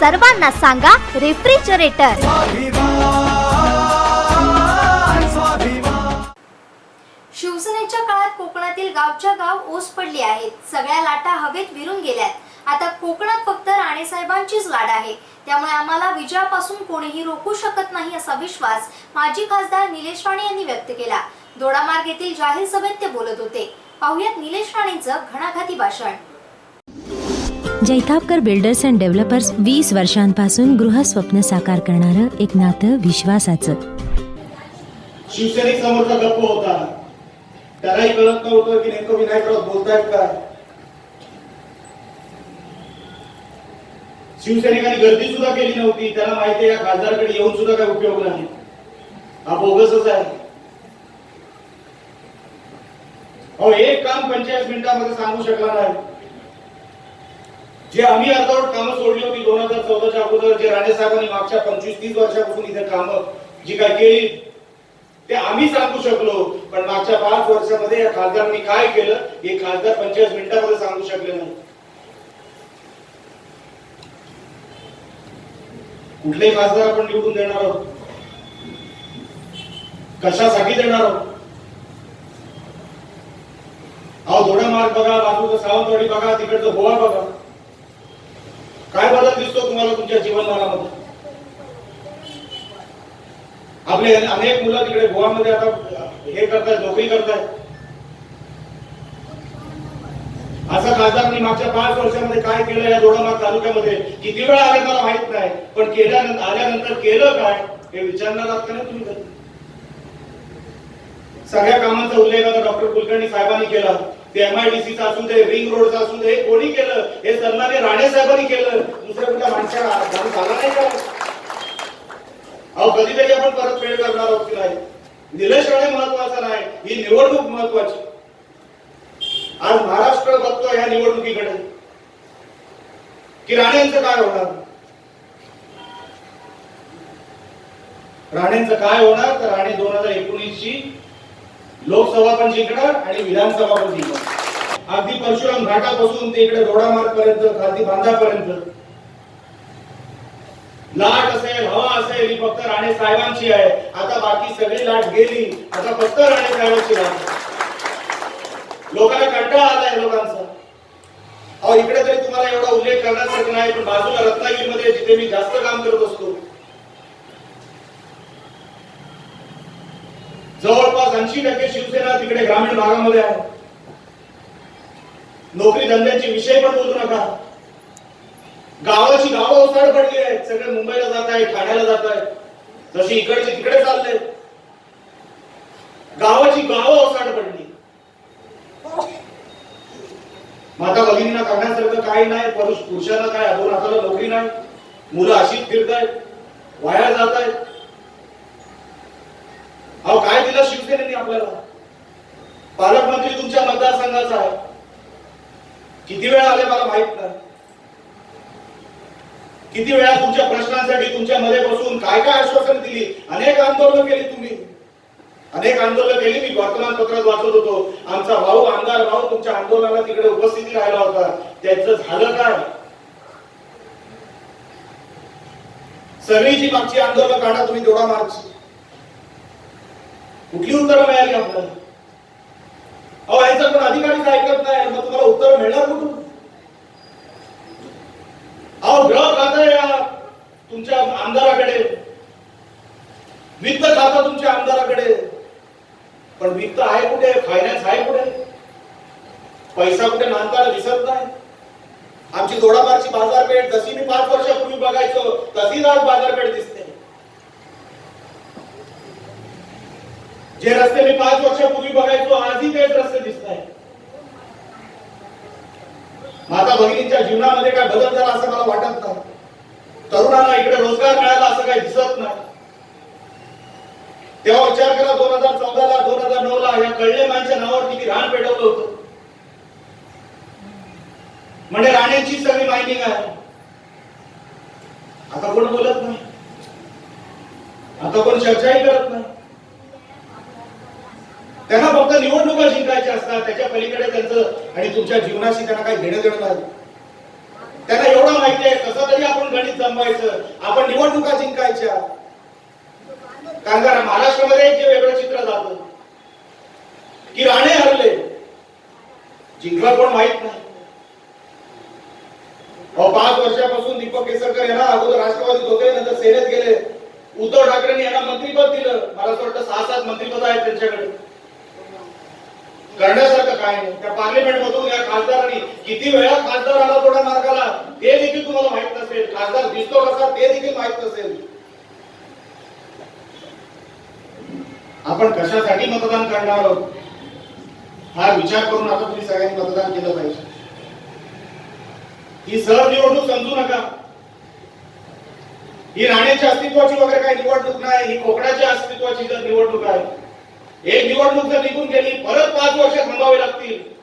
सर्वांना सांगा रेफ्रिजरेटर. शिवसेनेच्या काळात कोकणातील गावच्या गाव ओस पडली आहेत. सगळ्या लाटा हवेत विरून गेल्यात. आता कोकणात फक्त राणेसाहेबांचीच लाट आहे. त्यामुळे आम्हाला विजयापासून कोणीही रोखू शकत नाही असा विश्वास माजी खासदार निलेश राणे यांनी व्यक्त केला. दोडामार्ग येथील जाहीर सभेत ते बोलत होते. पाहुयात निलेश राणेंचं घणाघाती भाषण. जैतापकर बिल्डर्स अँड डेव्हलपर्स वीस वर्षांपासून गृहस्वप्न साकार करणारं एक नातं विश्वासाचं. शिवसैनिक समोरचा गप्प होता. त्यालाही कळत नव्हतं की नेमकं विनायकराव बोलतायत का? शिवसैनिकांनी गर्दी सुद्धा केली नव्हती. त्याला माहिती या खासदारकडे येऊन सुद्धा काही उपयोग नाही. हा बोगसच आहे. अहो एक काम पंचेचाळीस मिनिटांमध्ये सांगू शकला नाही. जे आम्ही अर्धवट कामं सोडली होती दोन हजार चौदाच्या अगोदर जे राणे साहेबांनी मागच्या पंचवीस तीस वर्षापासून इथे कामं जी काय केली ते आम्ही सांगू शकलो. पण मागच्या पाच वर्षामध्ये या खासदारांनी काय केलं हे खासदार पंचेचाळीस मिनिटांमध्ये सांगू शकले नाही. कुठले खासदार आपण निवडून देणार आहोत? कशासाठी देणार आहोत? अहो थोडा मार्ग बघा बाजूचं सावंतवाडी बघा तिकडचं गोवा बघा. काय बदल दिसतो तुम्हाला तुमच्या जीवनमानामध्ये आपले अनेक मुलं तिकडे गोवामध्ये आता हे करतायत नोकरी करतायत असं खासदारांनी मागच्या पाच वर्षामध्ये काय केलं या दोडामार्ग तालुक्यामध्ये? किती वेळा आले मला माहीत नाही पण केल्यानंतर आल्यानंतर केलं काय हे विचारणार आहात का तुम्ही? सगळ्या कामांचा उल्लेख आता डॉक्टर कुलकर्णी साहेबांनी केला. ते एमआयडीसीचा असू दे रिंग रोडचा असू दे हे कोणी केलं? हे सन्माने राणे साहेबांनी केलं. दुसऱ्या कुठल्या माणसाला झालं नाही का? अहो कधीतरी आपण परत फेड करणार आहोत की नाही? निलेश राणे महत्त्वाचा नाही ही निवडणूक महत्वाची. आज महाराष्ट्र बघतो या निवडणुकीकडे. की राणेंचं काय होणार? राणेंचं काय होणार? तर राणे दोन हजार एकोणीस ची लोकसभा पण जिंकणार आणि विधानसभा पण जिंकणार. अगदी परशुराम घाटापासून ते इकडे रोडामार्ग पर्यंत खालती बांधापर्यंत लाट असेल हवा असेल ही फक्त राणे साहेबांची आहे. आता बाकी सगळी लाट गेली. आता फक्त राणे साहेबांची लाट आहे. लोकांना कंटाळा आलाय लोकांचा. अहो इकडे तरी तुम्हाला एवढा उल्लेख करण्यासारखं नाही पण बाजूला रत्नागिरीमध्ये जिथे मी जास्त काम करत असतो जवळपास ऐंशी टक्के शिवसेना तिकडे ग्रामीण भागामध्ये आहे. नोकरी धंद्याचे विषय पण बोलू नका. गावाची गावं ओसाड पडली आहेत. सगळे मुंबईला जात आहे ठाण्याला जात आहे जशी इकडचे तिकडे चालले. गावाची गावं ओसाड पडली. माता भगिनींना करण्यासारखं काही नाही. पुरुष पुरुषांना काय? दोन हाताला नोकरी नाही. मुलं अशीच फिरतायत. वाया जात आहेत अहो काय दिलं शिवसेनेने आपल्याला? पालकमंत्री तुमच्या मतदारसंघाचा आहे. किती वेळा आले मला माहीत नाही. किती वेळा तुमच्या प्रश्नांसाठी तुमच्या मध्ये बसून काय काय आश्वासन दिली? अनेक आंदोलन केली तुम्ही. अनेक आंदोलनं केली. मी वर्तमानपत्रात वाचत होतो. आमचा भाऊ आमदार भाऊ तुमच्या आंदोलनाला तिकडे उपस्थिती राहिला होता. त्याचं झालं काय? सगळीची मागची आंदोलन काढा तुम्ही तेवढा मार्च कुठली उत्तर मिळाली आपल्याला? अहो याचा पण अधिकारीच ऐकत नाही? मग तुम्हाला उत्तर मिळणार कुठून? अहो ग्रह खातं या तुमच्या आमदाराकडे. वित्त खातं तुमच्या आमदाराकडे. पण वित्त आहे कुठे? फायनान्स आहे कुठे? पैसा कुठे नांदताना दिसत नाही. आमची दोडामारची बाजारपेठ जशी मी पाच वर्षापूर्वी बघायचो तशीच आज बाजारपेठ दिसते. जे रस्ते मी पाच वर्षापूर्वी बघायचो आजही तेच रस्ते दिसत आहेत माता भगिनींच्या जीवनामध्ये काय बदल झाला असं मला वाटत नाही. तरुणांना इकडे रोजगार मिळाला असं काही दिसत नाही. तेव्हा विचार करा दोन हजार चौदाला दोन हजार नऊ ला या कळले माणच्या नावावर किती रान पेटवलं होतं. म्हणजे राणेची सगळी मायनिंग आहे? आता कोण बोलत नाही? आता कोण चर्चाही करत नाही त्यांना फक्त असतात त्याच्या पलीकडे त्यांचं आणि तुमच्या जीवनाशी त्यांना काही घेणं देणं नाही. त्यांना एवढं माहिती आहे कसं तरी आपण गणित जमवायचं आपण निवडणुका जिंकायच्या. कारण महाराष्ट्रामध्ये जे वेगळं चित्र जातं की राणे हरले जिंकला कोण माहीत नाही. अहो पाच वर्षापासून दीपक केसरकर यांना अगोदर राष्ट्रवादीत होते नंतर सेनेत गेले. उद्धव ठाकरेंनी यांना मंत्रीपद दिलं. मला असं वाटतं सहा सात मंत्रीपद आहेत त्यांच्याकडे. करण्यासारखं काय नाही. त्या पार्लिमेंट मधून या खासदारांनी किती वेळा खासदार आला थोड्या मार्गाला ते देखील तुम्हाला माहीत नसेल. खासदार दिसतो कसा ते देखील माहीत नसेल. आपण कशासाठी मतदान करणार आहोत? हा विचार करून आता तुम्ही सगळ्यांनी मतदान केलं पाहिजे. ही सहज निवडणूक समजू नका. ही राण्याच्या अस्तित्वाची वगैरे काही निवडणूक नाही ही कोकणाच्या अस्तित्वाची जर निवडणूक आहे एक निवडणूक जर निघून गेली परत पाच वर्ष थांबावे लागतील.